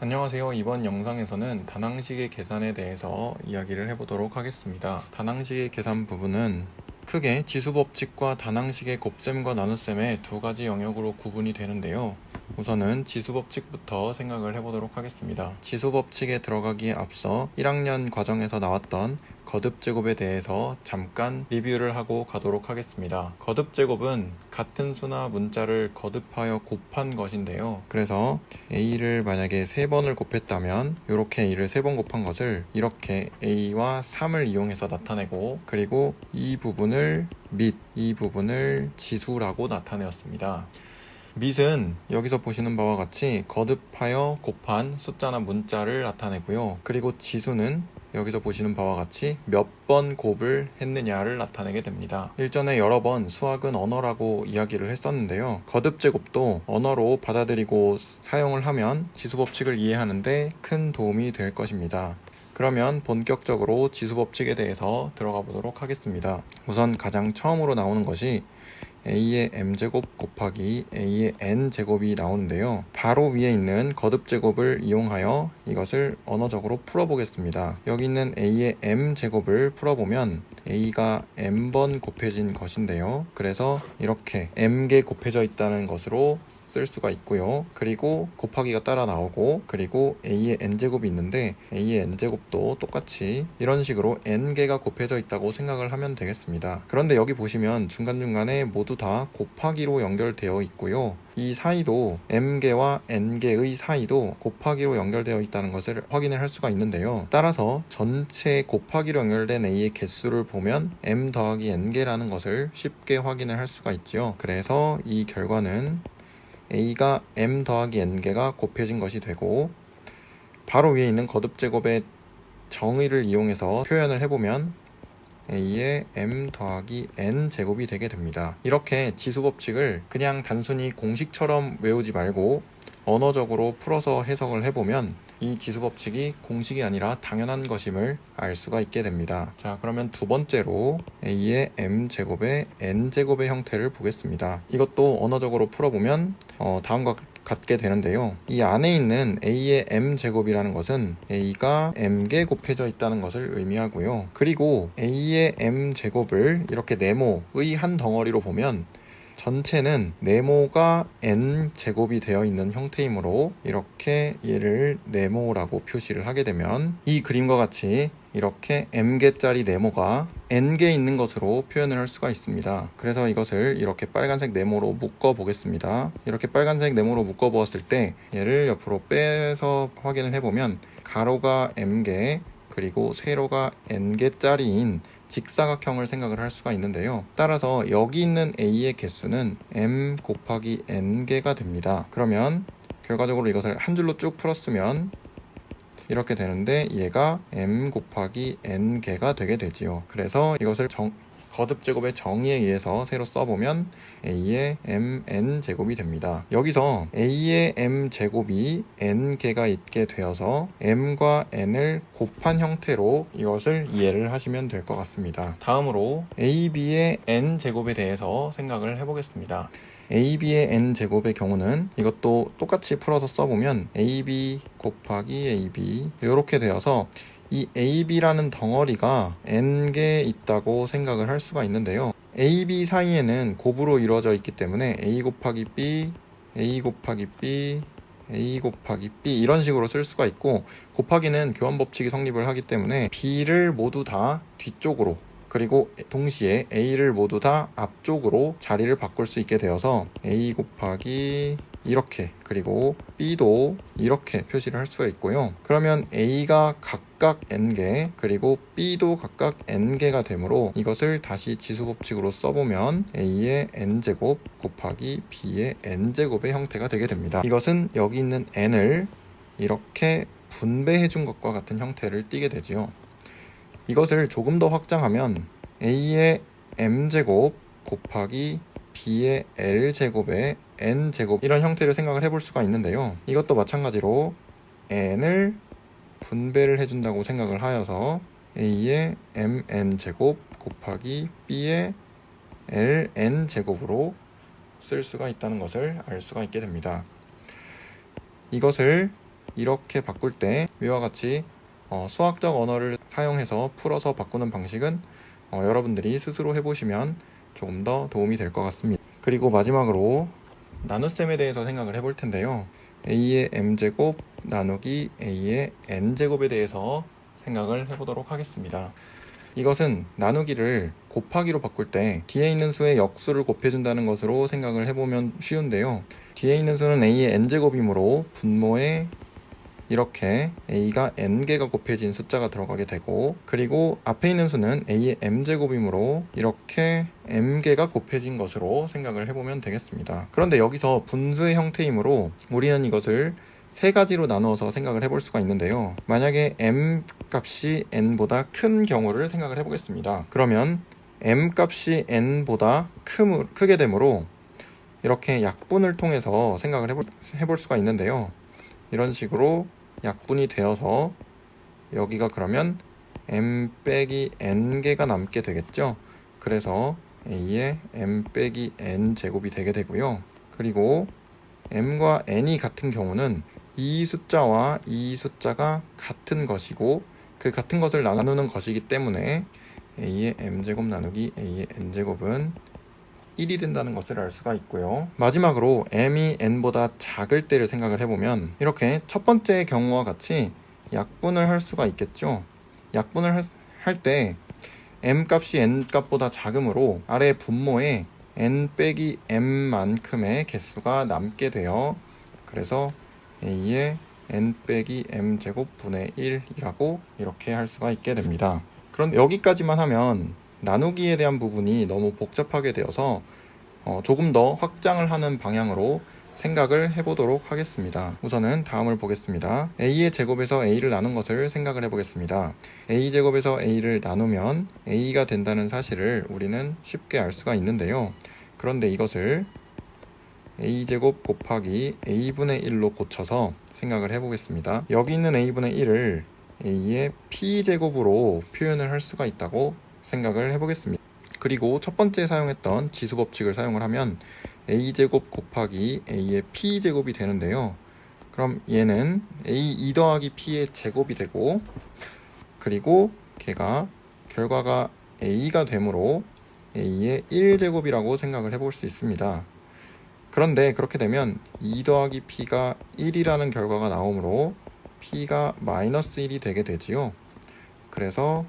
안녕하세요. 이번 영상에서는 다낭식의 계산에 대해서 이야기를 해보도록 하겠습니다. 다낭식의 계산 부분은 크게 지수법칙과 다낭식의 곱셈과 나눗셈의 두 가지 영역으로 구분이 되는데요. 우선은 지수법칙부터 생각을 해보도록 하겠습니다. 지수법칙에 들어가기에 앞서 1학년 과정에서 나왔던 거듭 제곱에 대해서 잠깐 리뷰를 하고 가도록 하겠습니다. 거듭 제곱은 같은 수나 문자를 거듭하여 곱한 것인데요. 그래서 a를 만약에 3번을 곱했다면 이렇게 a를 3번 곱한 것을 이렇게 a와 3을 이용해서 나타내고 그리고 이 부분을 및이 부분을 지수라고 나타내었습니다. 밑은 여기서 보시는 바와 같이 거듭하여 곱한 숫자나 문자를 나타내고요. 그리고 지수는 여기서 보시는 바와 같이 몇 번 곱을 했느냐를 나타내게 됩니다. 일전에 여러 번 수학은 언어라고 이야기를 했었는데요. 거듭 제곱도 언어로 받아들이고 사용을 하면 지수 법칙을 이해하는데 큰 도움이 될 것입니다. 그러면 본격적으로 지수 법칙에 대해서 들어가 보도록 하겠습니다. 우선 가장 처음으로 나오는 것이 a의 m제곱 곱하기 a의 n제곱이 나오는데요. 바로 위에 있는 거듭제곱을 이용하여 이것을 언어적으로 풀어보겠습니다. 여기 있는 a의 m제곱을 풀어보면 a가 m번 곱해진 것인데요. 그래서 이렇게 m개 곱해져 있다는 것으로 쓸 수가 있고요. 그리고 곱하기가 따라 나오고 그리고 a의 n제곱이 있는데 a의 n제곱도 똑같이 이런 식으로 n개가 곱해져 있다고 생각을 하면 되겠습니다. 그런데 여기 보시면 중간중간에 모두 다 곱하기로 연결되어 있고요. 이 사이도 m개와 n개의 사이도 곱하기로 연결되어 있다는 것을 확인을 할 수가 있는데요. 따라서 전체 곱하기로 연결된 a의 개수를 보면 m 더하기 n개라는 것을 쉽게 확인을 할 수가 있죠. 그래서 이 결과는 a가 m 더하기 n개가 곱해진 것이 되고 바로 위에 있는 거듭제곱의 정의를 이용해서 표현을 해보면 a의 m 더하기 n 제곱이 되게 됩니다. 이렇게 지수 법칙을 그냥 단순히 공식처럼 외우지 말고 언어적으로 풀어서 해석을 해보면 이 지수 법칙이 공식이 아니라 당연한 것임을 알 수가 있게 됩니다. 자, 그러면 두 번째로 a의 m 제곱의 n 제곱의 형태를 보겠습니다. 이것도 언어적으로 풀어보면 어, 다음과 같게 되는데요. 이 안에 있는 a의 m 제곱이라는 것은 a가 m개 곱해져 있다는 것을 의미하고요. 그리고 a의 m 제곱을 이렇게 네모의 한 덩어리로 보면 전체는 네모가 n 제곱이 되어 있는 형태이므로 이렇게 얘를 네모라고 표시를 하게 되면 이 그림과 같이 이렇게 m개짜리 네모가 n개 있는 것으로 표현을 할 수가 있습니다. 그래서 이것을 이렇게 빨간색 네모로 묶어 보겠습니다. 이렇게 빨간색 네모로 묶어 보았을 때 얘를 옆으로 빼서 확인을 해보면 가로가 m개 그리고 세로가 n개짜리인 직사각형을 생각을 할 수가 있는데요. 따라서 여기 있는 a의 개수는 m 곱하기 n개가 됩니다. 그러면 결과적으로 이것을 한 줄로 쭉 풀었으면 이렇게 되는데 얘가 m 곱하기 n개가 되게 되지요. 그래서 이것을 정, 거듭 제곱의 정의에 의해서 새로 써보면 a의 mn 제곱이 됩니다. 여기서 a의 m 제곱이 n 개가 있게 되어서 m과 n을 곱한 형태로 이것을 이해를 하시면 될 것 같습니다. 다음으로 ab의 n 제곱에 대해서 생각을 해보겠습니다. ab의 n 제곱의 경우는 이것도 똑같이 풀어서 써보면 ab 곱하기 ab 이렇게 되어서 이 AB라는 덩어리가 N개 있다고 생각을 할 수가 있는데요. AB 사이에는 곱으로 이루어져 있기 때문에 A 곱하기 B, A 곱하기 B, A 곱하기 B 이런 식으로 쓸 수가 있고 곱하기는 교환 법칙이 성립을 하기 때문에 B를 모두 다 뒤쪽으로 그리고 동시에 A를 모두 다 앞쪽으로 자리를 바꿀 수 있게 되어서 A 곱하기 이렇게 그리고 B도 이렇게 표시를 할 수가 있고요. 그러면 A가 각각 n개 그리고 B도 각각 n개가 되므로 이것을 다시 지수 법칙으로 써보면 A의 n제곱 곱하기 B의 n제곱의 형태가 되게 됩니다. 이것은 여기 있는 n을 이렇게 분배해 준 것과 같은 형태를 띠게 되지요. 이것을 조금 더 확장하면 A의 m제곱 곱하기 B의 L제곱의 N제곱 이런 형태를 생각을 해볼 수가 있는데요. 이것도 마찬가지로 N을 분배를 해준다고 생각을 하여서 A의 MN제곱 곱하기 B의 LN제곱으로 쓸 수가 있다는 것을 알 수가 있게 됩니다. 이것을 이렇게 바꿀 때 위와 같이 어, 수학적 언어를 사용해서 풀어서 바꾸는 방식은 어, 여러분들이 스스로 해보시면 조금 더 도움이 될 것 같습니다. 그리고 마지막으로 나눗셈에 대해서 생각을 해볼 텐데요. a의 m제곱 나누기 a의 n제곱에 대해서 생각을 해보도록 하겠습니다. 이것은 나누기를 곱하기로 바꿀 때 뒤에 있는 수의 역수를 곱해준다는 것으로 생각을 해보면 쉬운데요. 뒤에 있는 수는 a의 n제곱이므로 분모에 이렇게 a가 n개가 곱해진 숫자가 들어가게 되고 그리고 앞에 있는 수는 a의 m제곱이므로 이렇게 m개가 곱해진 것으로 생각을 해보면 되겠습니다. 그런데 여기서 분수의 형태이므로 우리는 이것을 세 가지로 나누어서 생각을 해볼 수가 있는데요. 만약에 m 값이 n보다 큰 경우를 생각을 해보겠습니다. 그러면 m 값이 n보다 크, 크게 되므로 이렇게 약분을 통해서 생각을 해볼, 해볼 수가 있는데요. 이런 식으로 약분이 되어서 여기가 그러면 m 빼기 n 개가 남게 되겠죠. 그래서 a의 m 빼기 n 제곱이 되게 되고요. 그리고 m과 n이 같은 경우는 이 숫자와 이 숫자가 같은 것이고 그 같은 것을 나누는 것이기 때문에 a의 m제곱 나누기 a의 n제곱은 1이 된다는 것을 알 수가 있고요. 마지막으로 m이 n보다 작을 때를 생각을 해보면 이렇게 첫 번째 경우와 같이 약분을 할 수가 있겠죠. 약분을 할 때 m 값이 n 값보다 작으므로 아래 분모에 n 빼기 m만큼의 개수가 남게 돼요. 그래서 a의 n 빼기 m 제곱 분의 1이라고 이렇게 할 수가 있게 됩니다. 그런데 여기까지만 하면 나누기에 대한 부분이 너무 복잡하게 되어서 어, 조금 더 확장을 하는 방향으로 생각을 해보도록 하겠습니다. 우선은 다음을 보겠습니다. a의 제곱에서 a를 나눈 것을 생각을 해보겠습니다. a 제곱에서 a를 나누면 a가 된다는 사실을 우리는 쉽게 알 수가 있는데요. 그런데 이것을 a제곱 곱하기 a분의 1로 고쳐서 생각을 해보겠습니다. 여기 있는 a분의 1을 a의 p제곱으로 표현을 할 수가 있다고 생각을 해보겠습니다. 그리고 첫 번째 사용했던 지수 법칙을 사용을 하면 a제곱 곱하기 a의 p제곱이 되는데요. 그럼 얘는 a 2 더하기 p의 제곱이 되고 그리고 걔가 결과가 a가 되므로 a의 1제곱이라고 생각을 해볼 수 있습니다. 그런데 그렇게 되면 2 더하기 p가 1이라는 결과가 나오므로 p가 마이너스 1이 되게 되지요. 그래서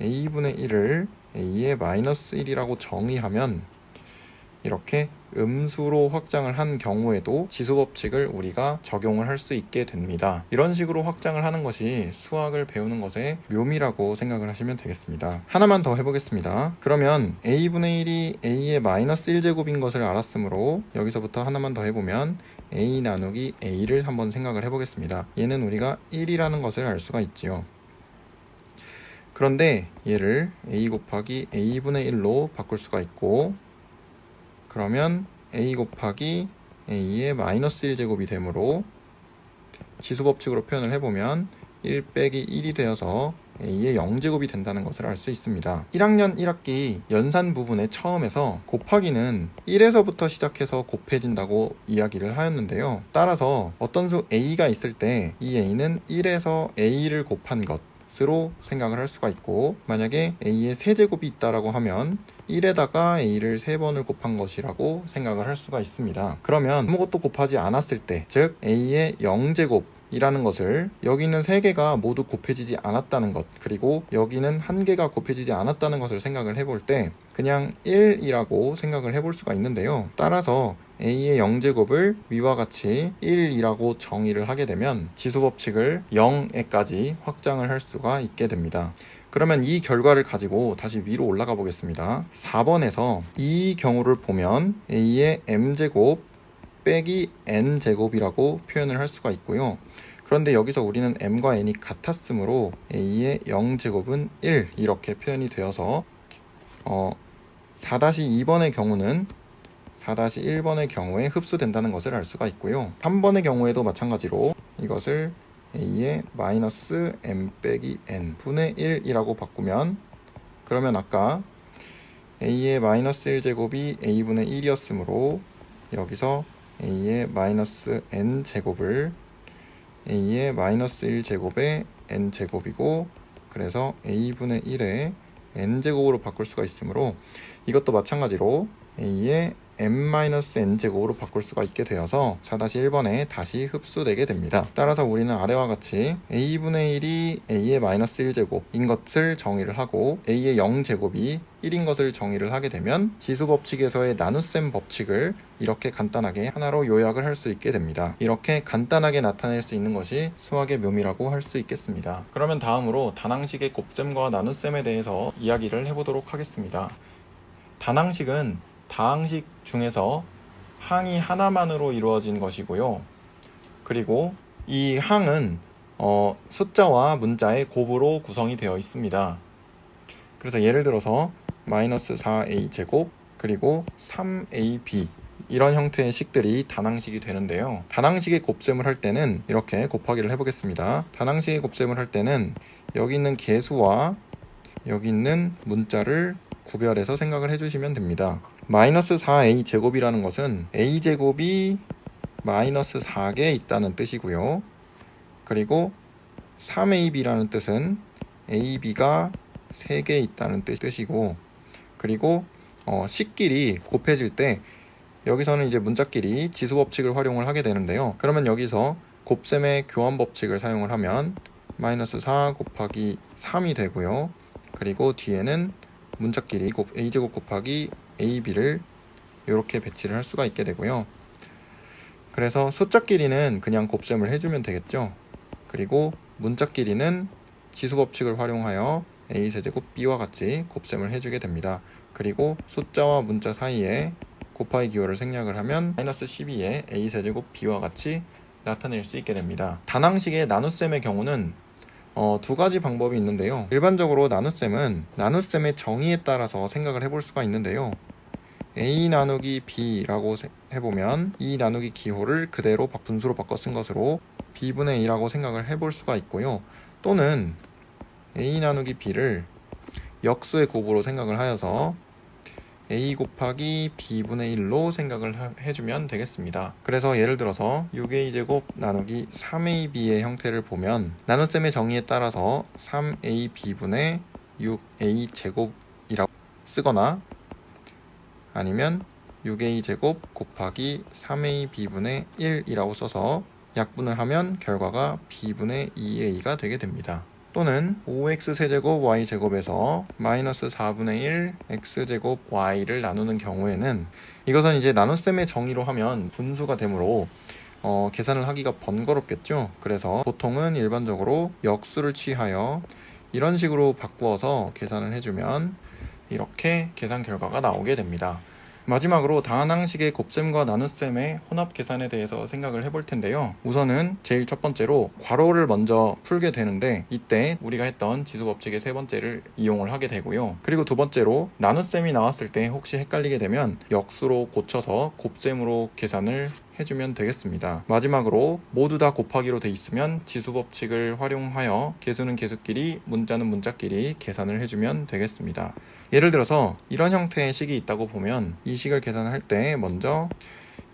a분의 1을 a의 마이너스 1이라고 정의하면 이렇게 음수로 확장을 한 경우에도 지수 법칙을 우리가 적용을 할 수 있게 됩니다. 이런 식으로 확장을 하는 것이 수학을 배우는 것의 묘미라고 생각을 하시면 되겠습니다. 하나만 더 해보겠습니다. 그러면 a분의 1이 a의 마이너스 1제곱인 것을 알았으므로 여기서부터 하나만 더 해보면 a 나누기 a를 한번 생각을 해보겠습니다. 얘는 우리가 1이라는 것을 알 수가 있지요. 그런데 얘를 a 곱하기 a분의 1로 바꿀 수가 있고 그러면 a 곱하기 a의 마이너스 1제곱이 되므로 지수 법칙으로 표현을 해보면 1 빼기 1이 되어서 a의 0제곱이 된다는 것을 알 수 있습니다. 1학년 1학기 연산 부분의 처음에서 곱하기는 1에서부터 시작해서 곱해진다고 이야기를 하였는데요. 따라서 어떤 수 a가 있을 때 이 a는 1에서 a를 곱한 것 으로 생각을 할 수가 있고 만약에 a의 세제곱이 있다라고 하면 1에다가 a를 3번을 곱한 것이라고 생각을 할 수가 있습니다. 그러면 아무것도 곱하지 않았을 때, 즉 a의 0제곱 이라는 것을 여기 있는 세 개가 모두 곱해지지 않았다는 것 그리고 여기는 한 개가 곱해지지 않았다는 것을 생각을 해볼 때 그냥 1이라고 생각을 해볼 수가 있는데요 따라서 a의 0제곱을 위와 같이 1이라고 정의를 하게 되면 지수 법칙을 0에까지 확장을 할 수가 있게 됩니다. 그러면 이 결과를 가지고 다시 위로 올라가 보겠습니다. 4번에서 이 경우를 보면 a의 m제곱 빼기 n제곱이라고 표현을 할 수가 있고요. 그런데 여기서 우리는 m과 n이 같았으므로 a의 0제곱은 1 이렇게 표현이 되어서 어, 4-2번의 경우는 4-1번의 경우에 흡수된다는 것을 알 수가 있고요. 3번의 경우에도 마찬가지로 이것을 a의 마이너스 m 빼기 n 분의 1이라고 바꾸면 그러면 아까 a의 마이너스 1제곱이 a분의 1이었으므로 여기서 a의 마이너스 n 제곱을 a의 마이너스 1제곱에 n제곱이고 그래서 a분의 1에 n제곱으로 바꿀 수가 있으므로 이것도 마찬가지로 a의 m-n제곱으로 바꿀 수가 있게 되어서 4-1번에 다시 흡수되게 됩니다. 따라서 우리는 아래와 같이 a분의 1이 a의 마이너스 1제곱인 것을 정의를 하고 a의 0제곱이 1인 것을 정의를 하게 되면 지수 법칙에서의 나눗셈 법칙을 이렇게 간단하게 하나로 요약을 할 수 있게 됩니다. 이렇게 간단하게 나타낼 수 있는 것이 수학의 묘미라고 할 수 있겠습니다. 그러면 다음으로 다낭식의 곱셈과 나눗셈에 대해서 이야기를 해보도록 하겠습니다. 다낭식은 다항식 중에서 항이 하나만으로 이루어진 것이고요. 그리고 이 항은 어, 숫자와 문자의 곱으로 구성이 되어 있습니다. 그래서 예를 들어서 마이너스 4a 제곱 그리고 3ab 이런 형태의 식들이 다낭식이 되는데요. 다낭식의 곱셈을 할 때는 이렇게 곱하기를 해보겠습니다. 다낭식의 곱셈을 할 때는 여기 있는 개수와 여기 있는 문자를 구별해서 생각을 해주시면 됩니다. 마이너스 4a 제곱이라는 것은 a 제곱이 마이너스 4개 있다는 뜻이고요. 그리고 3ab라는 뜻은 ab가 3개 있다는 뜻- 뜻이고 그리고 어, 식끼리 곱해질 때 여기서는 이제 문자끼리 지수 법칙을 활용을 하게 되는데요. 그러면 여기서 곱셈의 교환 법칙을 사용을 하면 마이너스 4 곱하기 3이 되고요. 그리고 뒤에는 문자끼리 곱 a제곱 곱하기 ab를 이렇게 배치를 할 수가 있게 되고요. 그래서 숫자끼리는 그냥 곱셈을 해주면 되겠죠. 그리고 문자끼리는 지수 법칙을 활용하여 a 세제곱 b와 같이 곱셈을 해주게 됩니다. 그리고 숫자와 문자 사이에 곱하기 기호를 생략을 하면 마이너스 12에 a 세제곱 b와 같이 나타낼 수 있게 됩니다. 단항식의 나눗셈의 경우는 어, 두 가지 방법이 있는데요. 일반적으로 나눗셈은 나눗셈의 정의에 따라서 생각을 해볼 수가 있는데요. A 나누기 b라고 세- 해보면 이 나누기 기호를 그대로 바- 분수로 바꿔 쓴 것으로 b분의 2라고 생각을 해볼 수가 있고요. 또는 a 나누기 b를 역수의 곱으로 생각을 하여서 a 곱하기 b분의 1로 생각을 하- 해주면 되겠습니다. 그래서 예를 들어서 6a제곱 나누기 3ab의 형태를 보면 나눗셈의 정의에 따라서 3ab분의 6a제곱이라고 쓰거나 아니면 6a제곱 곱하기 3ab분의 1이라고 써서 약분을 하면 결과가 b분의 2a가 되게 됩니다. 또는 5x 세제곱 y 제곱에서 마이너스 4분의 1 x 제곱 y를 나누는 경우에는 이것은 이제 나눗셈의 정의로 하면 분수가 되므로 어, 계산을 하기가 번거롭겠죠. 그래서 보통은 일반적으로 역수를 취하여 이런 식으로 바꾸어서 계산을 해주면 이렇게 계산 결과가 나오게 됩니다. 마지막으로 다항식의 곱셈과 나눗셈의 혼합 계산에 대해서 생각을 해볼 텐데요. 우선은 제일 첫 번째로 괄호를 먼저 풀게 되는데 이때 우리가 했던 지수 법칙의 세 번째를 이용을 하게 되고요. 그리고 두 번째로 나눗셈이 나왔을 때 혹시 헷갈리게 되면 역수로 고쳐서 곱셈으로 계산을 해주면 되겠습니다. 마지막으로 모두 다 곱하기로 돼 있으면 지수 법칙을 활용하여 개수는 개수끼리 문자는 문자끼리 계산을 해주면 되겠습니다. 예를 들어서 이런 형태의 식이 있다고 보면 이 식을 계산할 때 먼저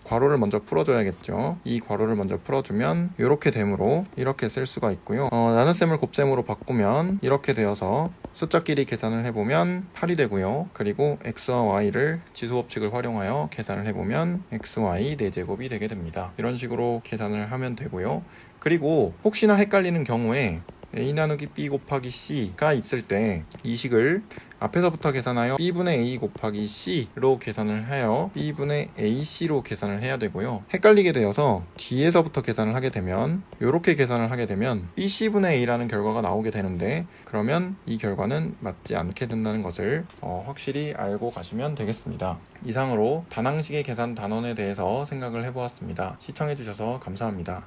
괄호를 먼저 풀어줘야겠죠. 이 괄호를 먼저 풀어주면 이렇게 되므로 이렇게 쓸 수가 있고요. 어, 나눗셈을 곱셈으로 바꾸면 이렇게 되어서 숫자끼리 계산을 해보면 8이 되고요. 그리고 x와 y를 지수 법칙을 활용하여 계산을 해보면 xy 4제곱이 되게 됩니다. 이런 식으로 계산을 하면 되고요. 그리고 혹시나 헷갈리는 경우에 a 나누기 b 곱하기 c가 있을 때 이 식을 앞에서부터 계산하여 b분의 a 곱하기 c로 계산을 하여 b분의 ac로 계산을 해야 되고요. 헷갈리게 되어서 뒤에서부터 계산을 하게 되면 이렇게 계산을 하게 되면 bc분의 a라는 결과가 나오게 되는데 그러면 이 결과는 맞지 않게 된다는 것을 어, 확실히 알고 가시면 되겠습니다. 이상으로 단항식의 계산 단원에 대해서 생각을 해보았습니다. 시청해주셔서 감사합니다.